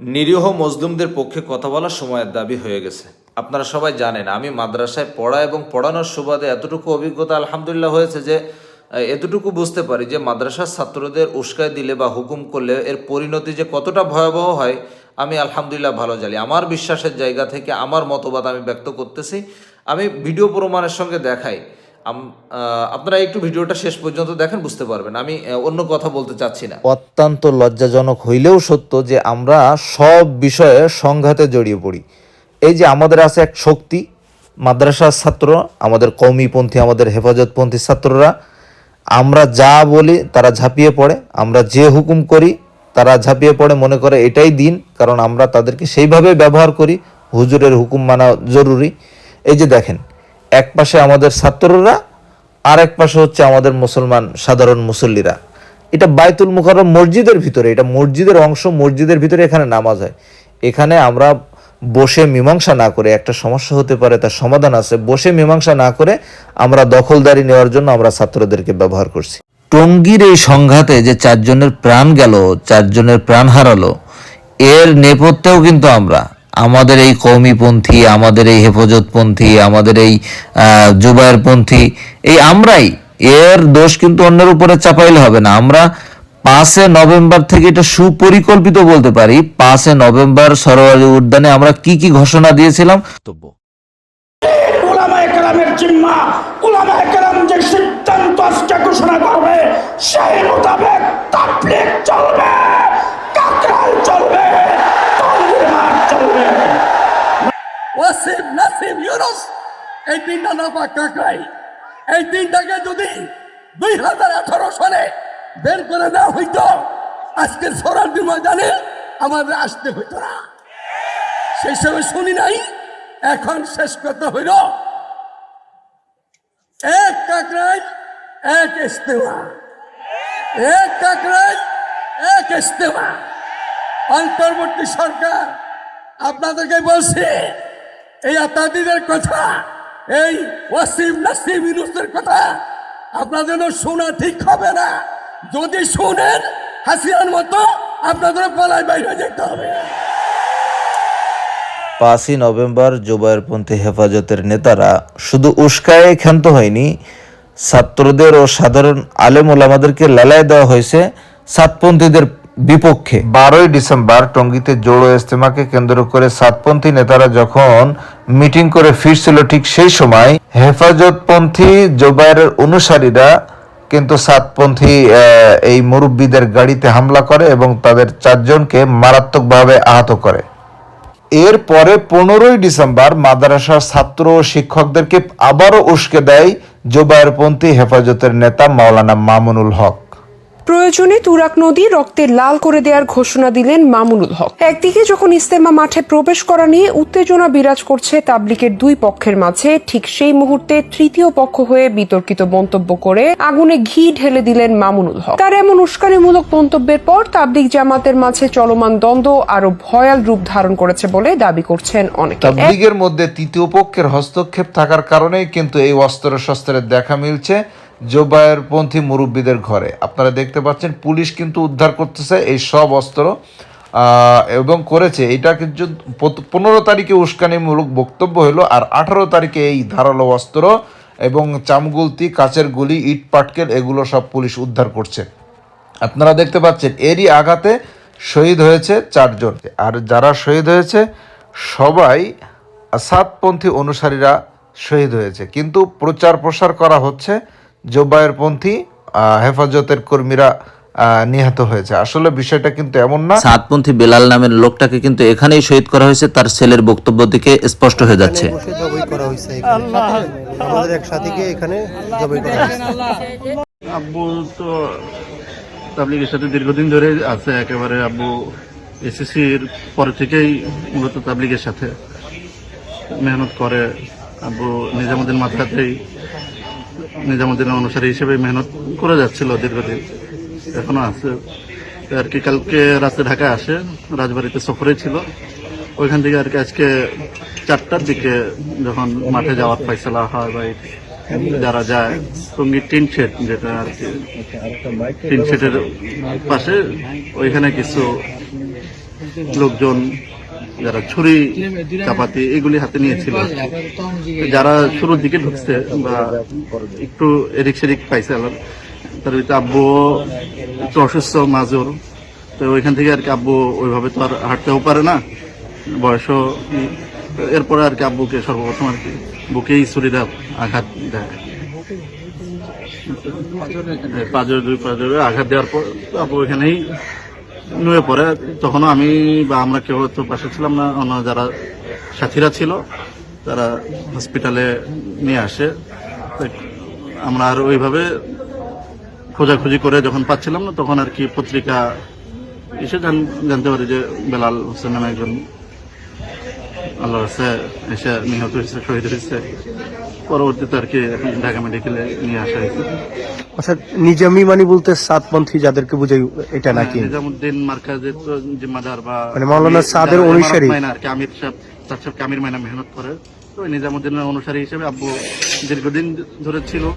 নিরীহ মজলুমদের পক্ষে কথা বলার সময়ের দাবি হয়ে গেছে। আপনারা সবাই জানেন, আমি মাদ্রাসায় পড়া এবং পড়ানোর সুবাদে এতটুকু অভিজ্ঞতা আলহামদুলিল্লাহ হয়েছে যে এতটুকু বুঝতে পারি যে, মাদ্রাসার ছাত্রদের উস্কায় দিলে বা হুকুম করলে এর পরিণতি যে কতটা ভয়াবহ হয়, আমি আলহামদুলিল্লাহ ভালো জানি। আমার বিশ্বাসের জায়গা থেকে আমার মতবাদ আমি ব্যক্ত করতেছি। আমি ভিডিও প্রমাণের সঙ্গে দেখাই। আপনারা একটু ভিডিওটা শেষ পর্যন্ত দেখেন, বুঝতে পারবেন। আমি অন্য কথা বলতে চাচ্ছি না। অত্যন্ত লজ্জাজনক হইলেও সত্য যে আমরা সব বিষয়ে সংঘাতে জড়িয়ে পড়ি। এই যে আমাদের আছে এক শক্তি, মাদ্রাসার ছাত্র, আমাদের কৌমিপন্থী, আমাদের হেফাজতপন্থী ছাত্ররা, আমরা যা বলি তারা ঝাঁপিয়ে পড়ে, আমরা যে হুকুম করি তারা ঝাঁপিয়ে পড়ে, মনে করে এটাই দিন, কারণ আমরা তাদেরকে সেইভাবে ব্যবহার করি, হুজুরের হুকুম মানা জরুরি। এই যে দেখেন এক পাশে আমাদের ছাত্ররা আর এক পাশে হচ্ছে আমাদের মুসলমান সাধারণ মুসল্লিরা। এটা বাইতুল মুকাররম মসজিদের ভিতরে, এটা মসজিদের অংশ, মসজিদের ভিতরে এখানে নামাজ হয়। এখানে আমরা বসে মীমাংসা না করে, একটা সমস্যা হতে পারে, তার সমাধান আছে, বসে মীমাংসা না করে আমরা দখলদারি নেওয়ার জন্য আমরা ছাত্রদেরকে ব্যবহার করছি। টঙ্গীর এই সংঘাতে যে চারজনের প্রাণ গেল, চারজনের প্রাণ হারালো, এর নেপথ্যেও কিন্তু আমরা আমাদের এই কৌমিপন্থী আমাদের এই হেফাজতপন্থী আমাদের এই আহ, জুবায়েরপন্থী এই আমরাই। এর দোষ কিন্তু অন্যের উপরে চাপাইলে হবে না। আমরা পাঁচে নভেম্বর থেকে এটা সুপরিকল্পিত বলতে পারি। পাঁচে নভেম্বর সরোয়ারি উদ্যানে আমরা কি কি ঘোষণা দিয়েছিলাম? যে সিদ্ধান্ত আজকে ঘোষণা করবে সেই মোতাবেক চলবে কাকরাল চলবে তঙ্গির মাঠ চলবে ওয়াসিম নাসিম ইউনুস এই তিনটা নাপা কাকাই, এই তিনটাকে যদি দুই হাজার আঠারো সালে বের করে দেওয়া হইতো, আজকে সরার্দি ময়দানে আমাদের আসতে হইতো না। সেই সময় শুনি নাই, এখন শেষ কথা হইল। এক কাকরাই এক ইস্তেমা। এক কাকরাই এক ইস্তেমা। অন্তর্বর্তী সরকার, আপনাদেরকে বলছে, এই আতাদিদের কথা এই ওয়াসিম নাসিম ইউনুসের কথা আপনাদের জন্য শোনা ঠিক হবে না। যদি শুনেন, হাসিনার মতো আপনাদের পালায় বাইরে যেতে হবে। পাঁচই নভেম্বর জুবায়েরপন্থী হেফাজতের নেতারা শুধু উস্কায়ে ক্ষান্ত হয়নি, ছাত্রদের ও সাধারণ আলেম ওলামাদেরকে লেলায় দেওয়া হয়েছে সাতপন্থীদের বিপক্ষে। বারোই ডিসেম্বর টঙ্গীতে জোড়ো ইস্তেমাকে কেন্দ্র করে সাতপন্থী নেতারা যখন মিটিং করে ফিরছিল ঠিক সেই সময়, হেফাজতপন্থী জোবায়ের অনুসারীরা কিন্তু সাতপন্থী এই মুরব্বীদের গাড়িতে হামলা করে এবং তাদের চারজনকে মারাত্মকভাবে আহত করে। এরপরে পনেরোই ডিসেম্বর মাদ্রাসার ছাত্র ও শিক্ষকদেরকে আবারও উস্কে দেয় জোবায়েরপন্থী হেফাজতের নেতা মাওলানা মামুনুল হক। প্রয়োজনে তুরাক নদী রক্তে লাল করে দেওয়ার ঘোষণা দিলেন মামুনুল হক। একদিকে যখন ইস্তেমা মাঠে প্রবেশ করা নিয়ে উত্তেজনা বিরাজ করছে তাবলিকের দুই পক্ষের মাঝে, ঠিক সেই মুহূর্তে তৃতীয় পক্ষ হয়ে বিতর্কিত মন্তব্য করে আগুনে ঘি ঢেলে দিলেন মামুনুল হক। তার এমন উস্কানিমূলক মন্তব্যের পর তাবলিক জামাতের মাঝে চলমান দ্বন্দ্ব আরও ভয়াল রূপ ধারণ করেছে বলে দাবি করছেন অনেকে। তাবলিগের মধ্যে তৃতীয় পক্ষের হস্তক্ষেপ থাকার কারণেই কিন্তু এই অস্ত্র শস্ত্রের দেখা মিলছে। জোবায়েরপন্থী মুরব্বীদের ঘরে। আপনারা দেখতে পাচ্ছেন, পুলিশ কিন্তু উদ্ধার করতেছে এই সব অস্ত্র এবং করেছে। এটা কিন্তু পনেরো তারিখে উস্কানিমূলক বক্তব্য হলো, আর আঠারো তারিখে এই ধারালো অস্ত্র এবং চামগুলতি কাচের গুলি, ইট, পাটকেল, এগুলো সব পুলিশ উদ্ধার করছে। আপনারা দেখতে পাচ্ছেন, এরই আঘাতে শহীদ হয়েছে চারজন। আর যারা শহীদ হয়েছে, সবাই সাতপন্থী অনুসারীরা শহীদ হয়েছে। কিন্তু প্রচার প্রসার করা হচ্ছে জোবায়েরপন্থী হেফাজতের কর্মীরা নিহত হয়েছে। আসলে বিষয়টা কিন্তু এমন না। সাতপন্থী বেলাল নামের লোকটাকে কিন্তু এখানেই শহীদ করা হয়েছে। তার ছেলের বক্তব্য থেকে স্পষ্ট হয়ে যাচ্ছে। আব্বু তো তাবলিগের সাথে দীর্ঘদিন ধরে আছে একেবারে। আব্বু এসএসসির পরে থেকেই মূলত তাবলিগের সাথে মেহনত করে। আব্বু নিজামুদ্দিন মাথাতেই নিজামুদ্দিনের অনুসারী হিসেবে মেহনত করে যাচ্ছিল দীর্ঘদিন। এখনও আছে। আর কি কালকে রাতে ঢাকায় আসে। রাজবাড়িতে সফরে ছিল। ওইখান থেকে আর কি আজকে চারটার দিকে যখন মাঠে যাওয়ার ফয়সলা হয় বা যারা যায়, সঙ্গী টিন শেড যেটা আর কি, টিন শেডের পাশে ওইখানে কিছু লোকজন যারা ছুরি, চাপাতি এগুলি হাতে নিয়েছিল। যারা শুরুর দিকে ঢুকছে বা একটু এদিক সেদিক পাইছে আবার তার ভিতরে আব্বু একটু অসুস্থ, মাজুর। তো ওইখান থেকে আর কি আব্বু ওইভাবে তো আর হাঁটতেও পারে না, বয়সও এরপরে আর কি আব্বুকে সর্বপ্রথম আর কি বুকেই ছুরিটা আঘাত দেয় পাঁজর দুই পাঁজরে আঘাত দেওয়ার পর আব্বু এখানেই নুয়ে পড়ে, তখনও আমি বা আমরা কেউ তো পাশে ছিলাম না, অন্য যারা সাথীরা ছিল, তারা হসপিটালে নিয়ে আসে। আমরা আর ওইভাবে খোঁজাখুঁজি করে যখন পাচ্ছিলাম না, তখন আর কি পত্রিকা এসে জানতে পারি যে বেলাল হোসেন নামে একজন আল্লাহ আছে এসে নিহত হয়েছে শহীদ হয়েছে। পরবর্তীতে আর কি ঢাকা মেডিকেলে নিয়ে আসা হয়েছে। আচ্ছা নিজামি মানে বলতে সাতপন্থী যাদেরকে বুঝাই এটা নাকি? নিজামুদ্দিন মার্কাজের তো জিম্মাদার বা মানে মাওলানা সাদের যারা অনুসারী। আর কি আমির সাহেব তার সাহেব কামির মাইনা মেহনত করে? তো নিজামুদ্দিনের অনুসারী হিসেবে আব্বু দীর্ঘদিন ধরে ছিল।